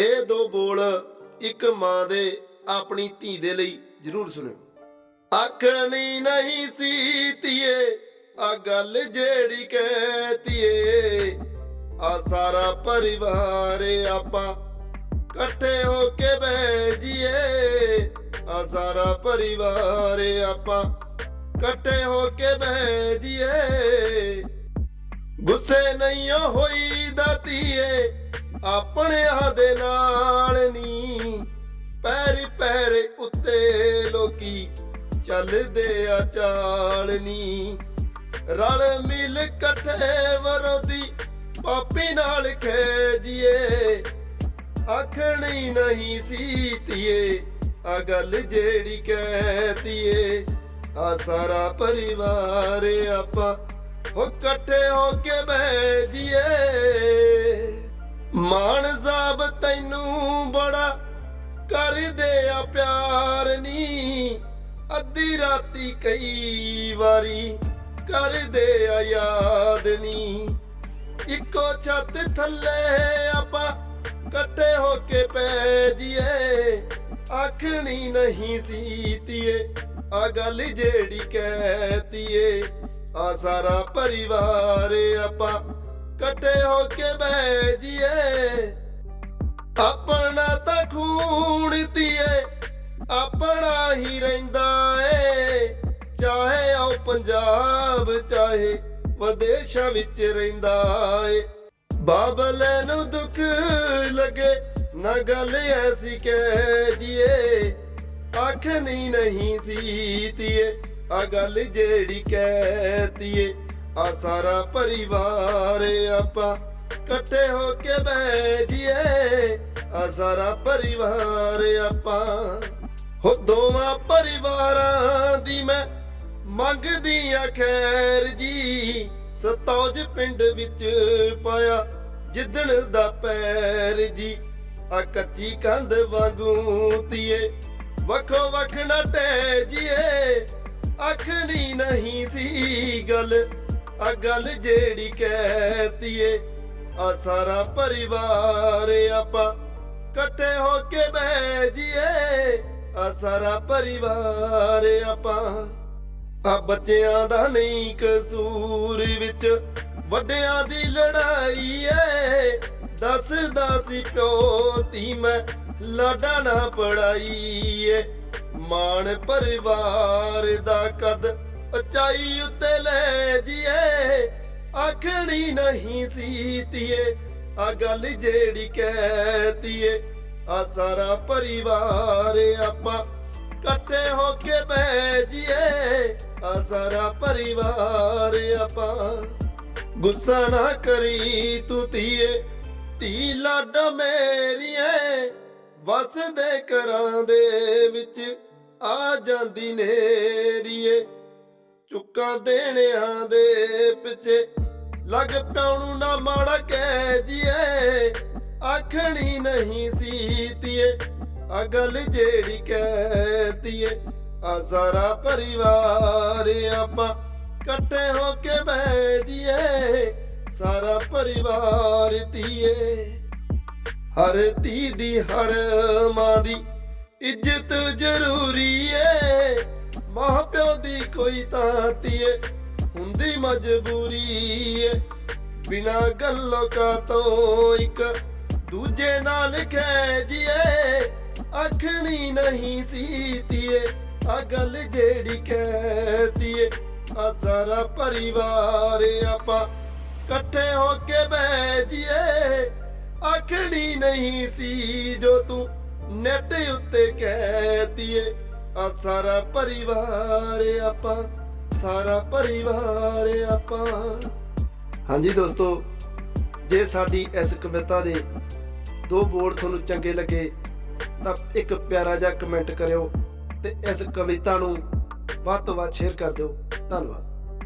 ਇਹ ਦੋ ਬੋਲ ਇੱਕ ਮਾਂ ਦੇ, ਆਪਣੀ ਧੀ ਦੇ ਲਈ ਜ਼ਰੂਰ ਸੁਣਿਓ। ਆਖਣੀ ਨਹੀਂ ਸੀ ਧੀਏ, ਆ ਗੱਲ ਜਿਹੜੀ ਕਹਿਤੀਏ, ਆ ਸਾਰਾ ਪਰਿਵਾਰ ਆਪਾਂ ਇਕੱਠੇ ਹੋ ਕੇ ਬਹਿ ਜੀਏ। ਆ ਸਾਰਾ ਪਰਿਵਾਰ ਆਪਾਂ ਇਕੱਠੇ ਹੋ ਕੇ ਬਹਿ ਜੀਏ। ਗੁੱਸੇ ਨਹੀਂ ਹੋਈ ਦਾਤੀਏ ਆਪਣਿਆਂ ਦੇ ਨਾਲ ਨੀ ਪੈਰ ਪੈਰ ਉੱਤੇ ਲੋਕੀ ਚੱਲਦੇ ਆ ਚਾਲਨੀ ਰਲ ਮਿਲ ਇਕੱਠੇ ਵਰੋਦੀ ਪਾਪੀ ਨਾਲ ਖੇਜੀਏ। ਆਖਣੀ ਨਹੀਂ ਸੀ ਤੀਏ ਆ ਗੱਲ ਜਿਹੜੀ ਕਹਿਤੀਏ। ਆ ਸਾਰਾ ਪਰਿਵਾਰ ਆਪਾਂ ਹੋ ਇਕੱਠੇ ਹੋ ਕੇ ਬਹਿ ਜੀਏ। ਮਾਨ ਸਾਹਿਬ ਤੈਨੂੰ ਬੜਾ ਕਰਦੇ ਆ ਪਿਆਰ ਨੀ। ਅੱਧੀ ਰਾਤੀ ਕਈ ਵਾਰੀ ਕਰਦੇ ਆ ਯਾਦ ਨੀ। ਇੱਕੋ ਛੱਤ ਥੱਲੇ ਆਪਾਂ ਇਕੱਠੇ ਹੋ ਕੇ ਪੈ ਜੀਏ। ਆਖਣੀ ਨਹੀਂ ਸੀ ਤੀਏ, ਆ ਗੱਲ ਜਿਹੜੀ ਕਹਿਤੀਏ ਆ ਸਾਰਾ ਪਰਿਵਾਰ ਆਪਾਂ ਇਕੱਠੇ ਹੋ ਕੇ ਬਹਿ ਜੀਏ। ਆਪਣਾ ਤਾਂ ਖੂਨ ਤੀਏ ਆਪਣਾ ਹੀ ਰਹਿੰਦਾ ਏ। ਚਾਹੇ ਆਓ ਪੰਜਾਬ, ਚਾਹੇ ਵਿਦੇਸ਼ਾਂ ਵਿੱਚ ਰਹਿੰਦਾ ਏ। ਬਾਬਲ ਨੂੰ ਦੁੱਖ ਲੱਗੇ, ਨਾ ਗੱਲ ਐਸੀ ਕਹਿ ਜੀਏ। ਆਖਣੀ ਨਹੀਂ ਸੀ ਤੀਏ ਆ ਗੱਲ ਜਿਹੜੀ ਕਹਿਤੀਏ। ਆ ਸਾਰਾ ਪਰਿਵਾਰ ਆਪਾਂ ਇਕੱਠੇ ਹੋ ਕੇ ਬਹਿ ਜੀਏ। ਆ ਸਾਰਾ ਪਰਿਵਾਰ ਆਪਾਂ, ਹੋ ਦੋਵਾਂ ਪਰਿਵਾਰਾਂ ਦੀ ਮੈਂ ਮੰਗਦੀ ਆ ਖੈਰ ਜੀ। ਸਤੌਜ ਪਿੰਡ ਵਿੱਚ ਪਾਇਆ ਜਿੱਦਣ ਦਾ ਪੈਰ ਜੀ। ਆ ਕੱਚੀ ਕੰਧ ਵਾਂਗੂ ਤੀਏ, ਵੱਖੋ ਵੱਖ ਨਾ ਟਹਿ ਜੀਏ। ਆਖਣੀ ਨਹੀਂ ਸੀ ਗੱਲ ਆ ਗੱਲ ਜਿਹੜੀ ਕਹਿਤੀਏ ਆ ਸਾਰਾ ਪਰਿਵਾਰ ਆਪਾਂ ਇਕੱਠੇ ਹੋ ਕੇ ਬਹਿ ਜੀਏ। ਆ ਸਾਰਾ ਪਰਿਵਾਰ ਆਪਾਂ, ਆ ਬੱਚਿਆਂ ਦਾ ਨਹੀਂ ਕਸੂਰ ਵਿੱਚ ਵੱਡਿਆਂ ਦੀ ਲੜਾਈ ਏ। ਦੱਸਦਾ ਸੀ ਪਿਓ ਤੀ ਮੈਂ ਲਾਡਾ ਨਾ ਪੜਾਈ ਏ ਮਾਣ ਪਰਿਵਾਰ ਦਾ ਕਦ ਉਚਾਈ ਉੱਤੇ ਲੈ ਜੀਏ। ਆਖਣੀ ਨਹੀਂ ਸੀ ਤੀਏ, ਆ ਗੱਲ ਜਿਹੜੀ ਕਹਿਤੀਏ, ਆ ਸਾਰਾ ਪਰਿਵਾਰ ਆਪਾਂ ਇਕੱਠੇ ਹੋ ਕੇ ਬਹਿ ਜੀਏ, ਆ ਸਾਰਾ ਪਰਿਵਾਰ ਆਪਾਂ ਗੁੱਸਾ ਨਾ ਕਰੀ ਤੂੰ ਧੀਏ ਧੀ ਲਾਡ ਮੇਰੀਏ ਵਸਦੇ ਘਰਾਂ ਦੇ ਵਿੱਚ ਆ ਜਾਂਦੀ ਨੇਰੀਏ, ਚੁੱਕਾਂ ਦੇਣਿਆਂ ਦੇ ਪਿੱਛੇ ਲੱਗ ਪਿਆਉਣੂ ਨਾ ਮਾੜਾ ਕਹਿ ਜੀਏ। ਆਖਣੀ ਨਹੀਂ ਸੀ ਤੀਏ ਅਗਲ ਜਿਹੜੀ ਕਹਿਤੀਏ ਆ ਸਾਰਾ ਪਰਿਵਾਰ ਆਪਾਂ ਇਕੱਠੇ ਹੋ ਕੇ ਬਹਿ ਜੀਏ। ਸਾਰਾ ਪਰਿਵਾਰ ਧੀਏ ਹਰ ਧੀ ਦੀ ਹਰ ਮਾਂ ਦੀ ਇੱਜ਼ਤ ਜ਼ਰੂਰੀ ਏ। ਮਾਂ ਪਿਓ ਦੀ ਕੋਈ ਤਾਂ ਤੀਏ। ਹੁੰਦੀ ਮਜਬੂਰੀ ਏ। ਬਿਨਾ ਗੱਲੋਂ ਕਾ ਤੋਂ ਇੱਕ ਦੂਜੇ ਨਾਲ ਖੈ ਜੀਏ ਆਖਣੀ ਨਹੀਂ ਸੀ ਧੀਏ ਆ ਗੱਲ ਜਿਹੜੀ ਕਹਿਤੀਏ। ਆ ਸਾਰਾ ਪਰਿਵਾਰ ਆਪਾਂ ਇਕੱਠੇ ਹੋ ਕੇ ਬਹਿ ਜੀਏ। ਆਖਣੀ ਨਹੀਂ ਸੀ ਜੋ ਤੂੰ ਨੈਟ ਉੱਤੇ ਕਹਿਤੀਏ। ਆ ਸਾਰਾ ਪਰਿਵਾਰ ਆਪਾਂ ਸਾਰਾ ਪਰਿਵਾਰ ਆਪਾਂ। ਹਾਂਜੀ ਦੋਸਤੋ, ਜੇ ਸਾਡੀ ਇਸ ਕਵਿਤਾ ਦੇ ਦੋ ਬੋਲ ਤੁਹਾਨੂੰ ਚੰਗੇ ਲੱਗੇ, ਤਾਂ ਇੱਕ ਪਿਆਰਾ ਜਿਹਾ ਕਮੈਂਟ ਕਰਿਓ ਤੇ ਇਸ ਕਵਿਤਾ ਨੂੰ ਵੱਧ ਤੋਂ ਵੱਧ ਸ਼ੇਅਰ ਕਰ ਦਿਓ। ਧੰਨਵਾਦ।